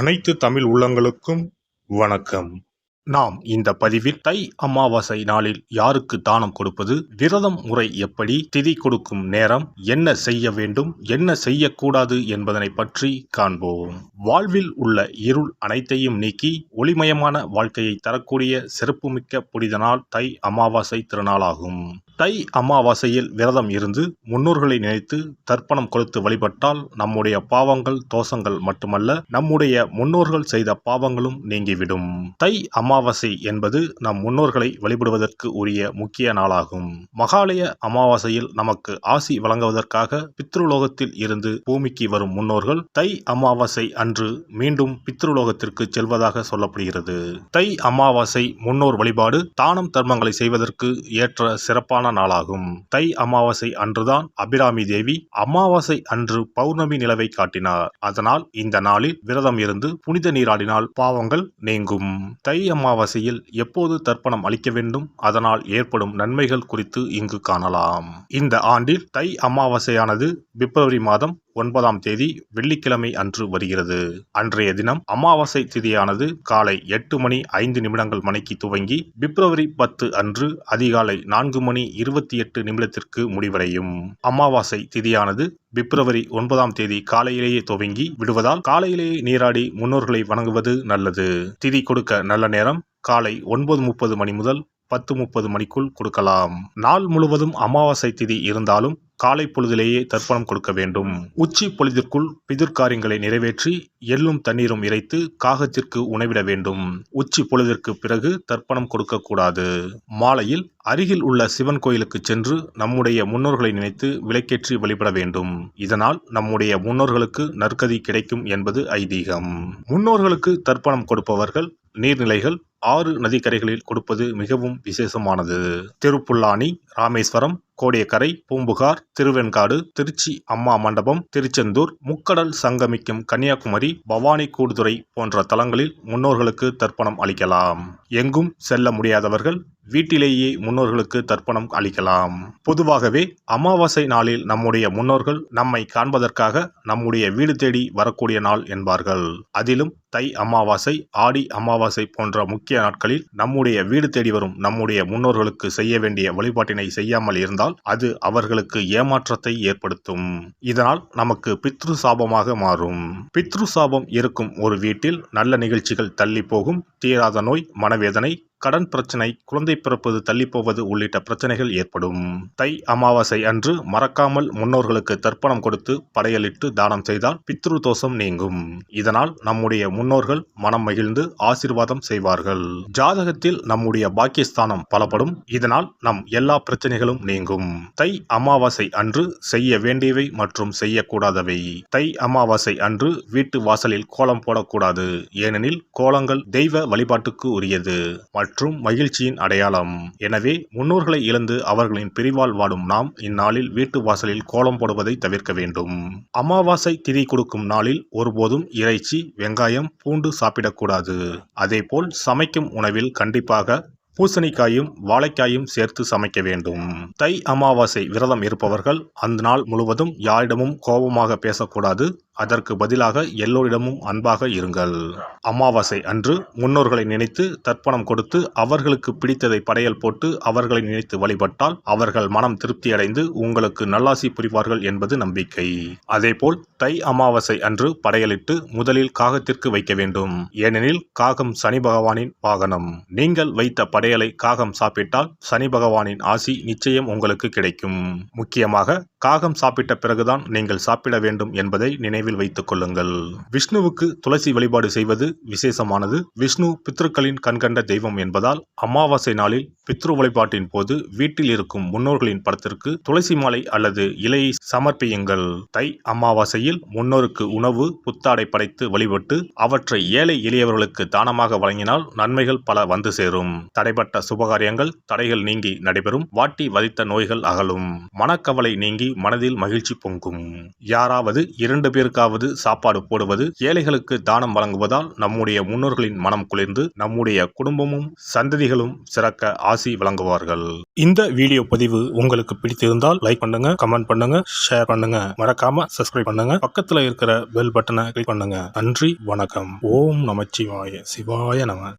அனைத்து தமிழ் உள்ளங்களுக்கும் வணக்கம். நாம் இந்த பதிவில் தை அமாவாசை நாளில் யாருக்கு தானம் கொடுப்பது விரதம் முறை எப்படி திதி கொடுக்கும் நேரம் என்ன செய்ய வேண்டும் என்ன செய்யக்கூடாது என்பதனை பற்றி காண்போம். வாழ்வில் உள்ள இருள் அனைத்தையும் நீக்கி ஒளிமயமான வாழ்க்கையை தரக்கூடிய சிறப்புமிக்க புனித நாள் தை அமாவாசை திருநாளாகும். தை அமாவாசையில் விரதம் இருந்து முன்னோர்களை நினைத்து தர்ப்பணம் கொடுத்து வழிபட்டால் நம்முடைய பாவங்கள் தோஷங்கள் மட்டுமல்ல நம்முடைய முன்னோர்கள் செய்த பாவங்களும் நீங்கிவிடும். தை அமாவாசை என்பது நம் முன்னோர்களை வழிபடுவதற்கு உரிய முக்கிய நாளாகும். மகாலய அமாவாசையில் நமக்கு ஆசி வழங்குவதற்காக பித்ருலோகத்தில் இருந்து பூமிக்கு வரும் முன்னோர்கள் தை அமாவாசை அன்று மீண்டும் பித்ருலோகத்திற்கு செல்வதாக சொல்லப்படுகிறது. தை அமாவாசை முன்னோர் வழிபாடு தானம் தர்மங்களை செய்வதற்கு ஏற்ற சிறப்பான நாளாகும். தை அமாவாசை அன்றுதான் அபிராமி தேவி அமாவாசை அன்று பௌர்ணமி நிலவை காட்டினார். அதனால் இந்த நாளில் விரதம் இருந்து புனித நீராடினால் பாவங்கள் நீங்கும். தை அமாவாசையில் எப்போது தர்ப்பணம் அளிக்க வேண்டும்? அதனால் ஏற்படும் நன்மைகள் குறித்து இங்கு காணலாம். இந்த ஆண்டில் தை அமாவாசையானது பிப்ரவரி மாதம் ஒன்பதாம் தேதி வெள்ளிக்கிழமை அன்று வருகிறது. அன்றைய தினம் அமாவாசை திதியானது காலை எட்டு மணி ஐந்து நிமிடங்கள் மணிக்கு துவங்கி பிப்ரவரி பத்து அன்று அதிகாலை நான்கு மணி இருபத்தி எட்டு நிமிடத்திற்கு முடிவடையும். அமாவாசை திதியானது பிப்ரவரி ஒன்பதாம் தேதி காலையிலேயே துவங்கி விடுவதால் காலையிலேயே நீராடி முன்னோர்களை வணங்குவது நல்லது. திதி கொடுக்க நல்ல நேரம் காலை ஒன்பது முப்பது மணி முதல் பத்து முப்பது மணிக்குள் கொடுக்கலாம். நாள் முழுவதும் அமாவாசை திதி இருந்தாலும் காலை பொழுதிலேயே தர்ப்பணம் கொடுக்க வேண்டும். உச்சி பொழுதிற்குள் பிதிர்காரியங்களை நிறைவேற்றி எள்ளும் தண்ணீரும் இறைத்து காகத்திற்கு உணவிட வேண்டும். உச்சி பொழுதிற்கு பிறகு தர்ப்பணம் கொடுக்கக்கூடாது மாலையில் அருகில் உள்ள சிவன் கோயிலுக்கு சென்று நம்முடைய முன்னோர்களை நினைத்து விளக்கேற்றி வழிபட வேண்டும். இதனால் நம்முடைய முன்னோர்களுக்கு நற்கதி கிடைக்கும் என்பது ஐதீகம். முன்னோர்களுக்கு தர்ப்பணம் கொடுப்பவர்கள் நீர்நிலைகள் ஆறு நதிக்கரைகளில் கொடுப்பது மிகவும் விசேஷமானது. திருப்புல்லானி ராமேஸ்வரம் கோடியக்கரை பூம்புகார் திருவெண்காடு திருச்சி அம்மா மண்டபம் திருச்செந்தூர் முக்கடல் சங்கமிக்கும் கன்னியாகுமரி பவானி கூடுதுறை போன்ற தலங்களில் முன்னோர்களுக்கு தர்ப்பணம் அளிக்கலாம். எங்கும் செல்ல முடியாதவர்கள் வீட்டிலேயே முன்னோர்களுக்கு தர்ப்பணம் அளிக்கலாம். பொதுவாகவே அமாவாசை நாளில் நம்முடைய முன்னோர்கள் நம்மை காண்பதற்காக நம்முடைய வீடு தேடி வரக்கூடிய நாள் என்பார்கள். அதிலும் தை அமாவாசை ஆடி அமாவாசை போன்ற முக்கிய நாட்களில் நம்முடைய வீடு தேடி வரும் நம்முடைய முன்னோர்களுக்கு செய்ய வேண்டிய வழிபாட்டினை செய்யாமல் இருந்தால் அது அவர்களுக்கு ஏமாற்றத்தை ஏற்படுத்தும். இதனால் நமக்கு பித்ரு சாபமாக மாறும். பித்ரு சாபம் இருக்கும் ஒரு வீட்டில் நல்ல நிகழ்ச்சிகள் தள்ளி போகும் தீராத நோய் மனவேதனை கடன் பிரச்சனை குழந்தை பிறப்பது தள்ளிப்போவது உள்ளிட்ட பிரச்சனைகள் ஏற்படும். தை அமாவாசை அன்று மறக்காமல் முன்னோர்களுக்கு தர்ப்பணம் கொடுத்து படையலிட்டு தானம் செய்தால் பித்ரு தோஷம் நீங்கும். இதனால் நம்முடைய முன்னோர்கள் மனம் மகிழ்ந்து ஆசீர்வாதம் செய்வார்கள். ஜாதகத்தில் நம்முடைய பாக்கியஸ்தானம் பலப்படும். இதனால் நம் எல்லா பிரச்சனைகளும் நீங்கும். தை அமாவாசை அன்று செய்ய வேண்டியவை மற்றும் செய்யக்கூடாதவை. தை அமாவாசை அன்று வீட்டு வாசலில் கோலம் போடக்கூடாது. ஏனெனில் கோலங்கள் தெய்வ வழிபாட்டுக்கு உரியது. மற்றும் மகிழ்ச்சியின் அடையாளம். எனவே முன்னோர்களை இழந்து அவர்களின் பிரிவால் வாடும் நாம் இந்நாளில் வீட்டு வாசலில் கோலம் போடுவதை தவிர்க்க வேண்டும். அமாவாசை திதி கொடுக்கும் நாளில் ஒருபோதும் இறைச்சி வெங்காயம் பூண்டு சாப்பிடக்கூடாது. அதேபோல் சமைக்கும் உணவில் கண்டிப்பாக பூசணிக்காயும் வாழைக்காயும் சேர்த்து சமைக்க வேண்டும். தை அமாவாசை விரதம் இருப்பவர்கள் அந்த நாள் முழுவதும் யாரிடமும் கோபமாக பேசக்கூடாது. அதற்கு பதிலாக எல்லோரிடமும் அன்பாக இருங்கள். அமாவாசை அன்று முன்னோர்களை நினைத்து தர்ப்பணம் கொடுத்து அவர்களுக்கு பிடித்ததை படையல் போட்டு அவர்களை நினைத்து வழிபட்டால் அவர்கள் மனம் திருப்தியடைந்து உங்களுக்கு நல்லாசி புரிவார்கள் என்பது நம்பிக்கை. அதேபோல் தை அமாவாசை அன்று படையலிட்டு முதலில் காகத்திற்கு வைக்க வேண்டும். ஏனெனில் காகம் சனி பகவானின் வாகனம். நீங்கள் வைத்த படையலை காகம் சாப்பிட்டால் சனி பகவானின் ஆசி நிச்சயம் உங்களுக்கு கிடைக்கும். முக்கியமாக காகம் சாப்பிட்ட பிறகுதான் நீங்கள் சாப்பிட வேண்டும் என்பதை நினைவு நினைவில் வைத்துக் கொள்ளுங்கள். விஷ்ணுவுக்கு துளசி வழிபாடு செய்வது விசேஷமானது. விஷ்ணு பித்ருக்களின் கண்கண்ட தெய்வம் என்பதால் அமாவாசை நாளில் பித்ரு வழிபாட்டின் போது வீட்டில் இருக்கும் முன்னோர்களின் படத்திற்கு துளசி மாலை அல்லது இலையை சமர்ப்பியுங்கள். தை அமாவாசையில் முன்னோருக்கு உணவு புத்தாடை படைத்து வழிபட்டு அவற்றை ஏழை எளியவர்களுக்கு தானமாக வழங்கினால் நன்மைகள் பல வந்து சேரும். தடைப்பட்ட சுபகாரியங்கள் தடைகள் நீங்கி நடைபெறும். வாட்டி வதித்த நோய்கள் அகலும். மனக்கவலை நீங்கி மனதில் மகிழ்ச்சி பொங்கும். யாராவது இரண்டு பேருக்கு யாருக்காவது சாப்பாடு போடுவது ஏழைகளுக்கு தானம் வழங்குவதால் நம்முடைய முன்னோர்களின் மனம் குளிர்ந்து நம்முடைய குடும்பமும் சந்ததிகளும் சிறக்க ஆசி வழங்குவார்கள். இந்த வீடியோ பதிவு உங்களுக்கு பிடித்திருந்தால் லைக் பண்ணுங்க கமெண்ட் பண்ணுங்க ஷேர் பண்ணுங்க. மறக்காம சப்ஸ்கிரைப் பண்ணுங்க. பக்கத்துல இருக்கிற பெல் பட்டனை கிளிக் பண்ணுங்க. நன்றி வணக்கம். ஓம் நமச்சிவாய. சிவாய நம.